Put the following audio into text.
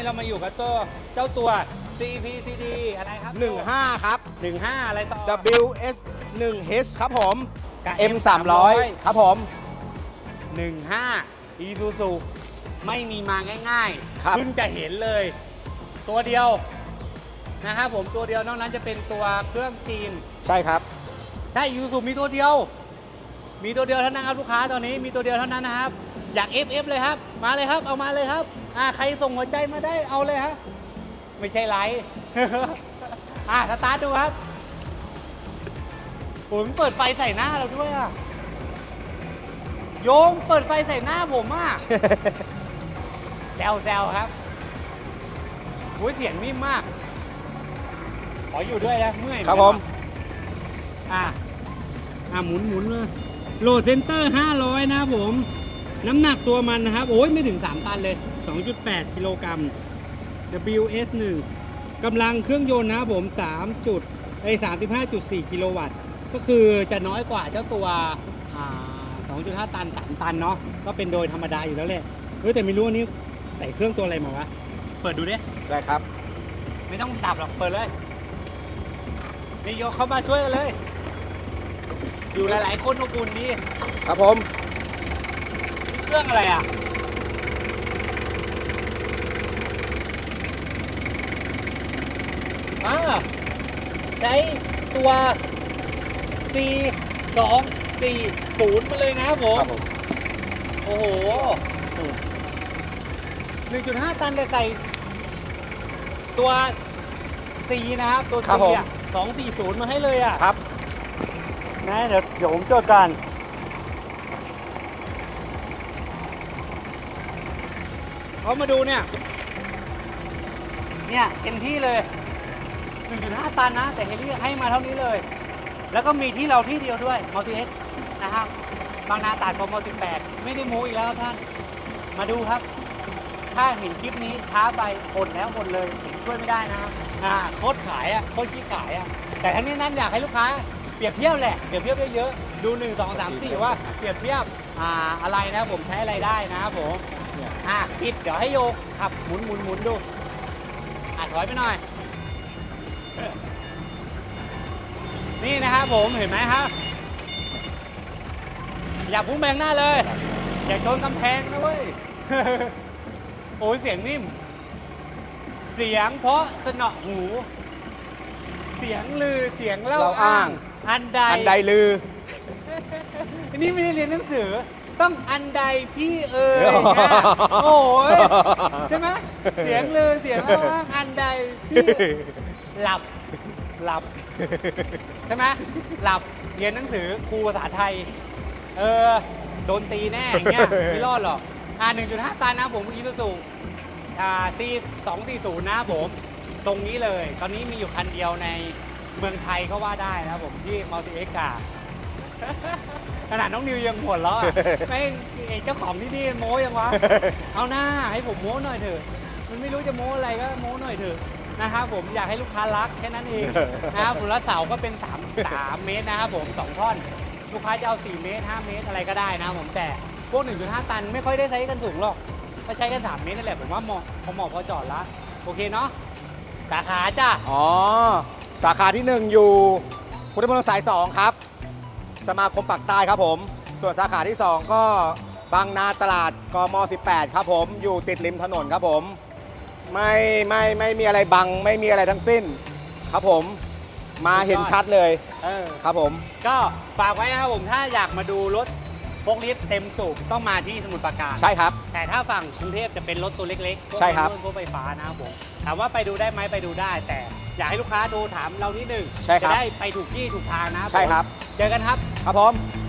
มาครับวันนี้เรามาอยู่กับตัวเจ้าตัว CPCD อะไรครับ15 ครับ 15 อะไรต่อ WS 1 H ครับผม กับ M 300 ครับผม 15 Isuzu ไม่มีมาง่ายครับ ๆเพิ่งจะเห็นเลย ตัวเดียวนะครับผมตัวเดียวนอกนั้นจะเป็นตัวเครื่องจีน ใช่ครับ ใช่ Isuzu มีตัวเดียว มีตัวเดียวเท่านั้นครับลูกค้าตอนนี้มีตัวเดียวเท่านั้นนะครับ อยาก FF เลยครับ มาเลยครับเอามาเลยครับอ่าใครส่งหัวใจมาได้เอาเลยครับไม่ใช่ไลฟ์ อ่าสตาร์ทดูครับผมเปิดไฟใส่หน้าเราด้วยอะโยงเปิดไฟใส่หน้าผมอะ แซวแซวครับโอ้ยเสียงนิ่มมาก ขออยู่ด้วยนะเมื่อยครับผม อะอะหมุนหมุนเลยโหลดเซนเตอร์ 500 นะครับผม น้ำหนักตัวมันนะครับ โอ้ยไม่ถึง 3 ตันเลย 2.8 กิโลกรัม WS 1 กำลังเครื่องยนต์นะครับผม3จุดไอ้35.4 กิโลวัตต์ ก็คือจะน้อยกว่าเจ้าตัวอ่า2.5 ตัน 3 ตันเนาะ ก็เป็นโดยธรรมดาอยู่แล้วแหละเออแต่ไม่รู้อันนี้ใส่เครื่องตัวอะไรมาวะ เปิดดูดิ ได้ครับ ไม่ต้องดับหรอก เปิดเลยนี่ยกเข้ามาช่วยกันเลย อยู่หลายๆคนอบอุ่นดี ครับผมนี่ เครื่องอะไรอะอ่าใช้ตัว C 2 4 0มาเลยนะครับผม ครับผมโอ้โห 1.5 ตันแต่ใส่ตัว C นะครับ ตัว C ครับผม อะ240 มาให้เลยอะ ครับ นะเดี๋ยวเดี๋ยวผมจดกัน เขามาดูเนี่ย เนี่ยเต็มที่เลย 1.5 ตันนะ แต่เฮลี่ให้มาเท่านี้เลย แล้วก็มีที่เราที่เดียวด้วยมัลติเอ็กนะครับ บางนาตราดกม18 ไม่ได้ม้อีกแล้วท่าน มาดูครับ ถ้าเห็นคลิปนี้ช้าไปอดแล้วอดเลยผมช่วยไม่ได้นะครับอ่าโคตรขายอะโคตรขี้ขายอะแต่ทั้งนี้นั้นอยากให้ลูกค้าเปรียบเทียบแหละเปรียบเทียบเยอะๆดู 1 2 3 4 ว่าเปรียบเทียบอ่าอะไรนะผมใช้อะไรได้นะครับผม อะปิดเดี๋ยวให้โยกขับหมุนหมุนหมุนดูอะถอยไปหน่อย นี่นะครับผมเห็นไหมครับ อย่าพุ่งแบงหน้าเลย อย่าชนกำแพงนะเว้ย โอ้ยเสียงนิ่ม เสียงเพราะสนอหู เสียงลือเสียงเล่าเล่าอ้าง อันใดอันใดลือ อันนี้ไม่ได้เรียนหนังสือ ต้องอันใดพี่เอ๋ยอ๋อเนี่ยโอ้ยใช่ไหมเสียงลือเสียงเล่าอ้างอันใดพี่หลับหลับ ใช่ไหมหลับเรียนหนังสือครูภาษาไทย เออโดนตีแน่อย่างเงี้ยไม่รอดหรอกอ่า1.5 ตันนะผมอีซูซูอ่า C 240นะผม ตรงนี้เลย ตอนนี้มีอยู่คันเดียวในเมืองไทยก็ว่าได้นะผมที่มัลติเอ็กซ์ ขนาดน้องนิวยังหัวเราะอะแม่งไอ้เจ้าของที่นี่โม้ยังวะ เอาหน้าให้ผมโม้หน่อยเถอะ มันไม่รู้จะโม้อะไรก็โม้หน่อยเถอะนะครับผมอยากให้ลูกค้ารักแค่นั้นเองนะครับผมแล้วเสาก็เป็น3 3เมตรนะครับผม2ท่อน ลูกค้าจะเอา 4 เมตร 5 เมตรอะไรก็ได้นะครับผมแต่พวก 1.5 ตันไม่ค่อยได้ใช้กันสูงหรอกก็ใช้กัน3เมตรนั่นแหละผมว่าเหมาะพอเหมาะพอจอดละโอเคเนาะสาขาจ้ะอ๋อ สาขาที่ 1 อยู่พุทธมณฑลสาย 2 ครับ สมาคมปากใต้ครับผม ส่วนสาขาที่ 2 ก็บางนาตลาดกม 18 ครับผม อยู่ติดริมถนนครับผม ไม่ไม่ไม่มีอะไรบัง ไม่มีอะไรทั้งสิ้น ครับผม มาเห็นชัดเลย เออ ครับผม ก็ฝากไว้นะครับผม ถ้าอยากมาดูรถโฟล์คลิฟต์เต็มสูบต้องมาที่สมุทรปราการ ใช่ครับ แต่ถ้าฝั่งกรุงเทพจะเป็นรถตัวเล็กๆพวกใช่ครับถพวกไฟฟ้านะครับผม ถามว่าไปดูได้ไหมไปดูได้ แต่อยากให้ลูกค้าดูถามเรานิดหนึ่งใช่ครับ จะได้ไปถูกที่ถูกทางนะครับผมใช่ครับ เจอกันครับ ครับผม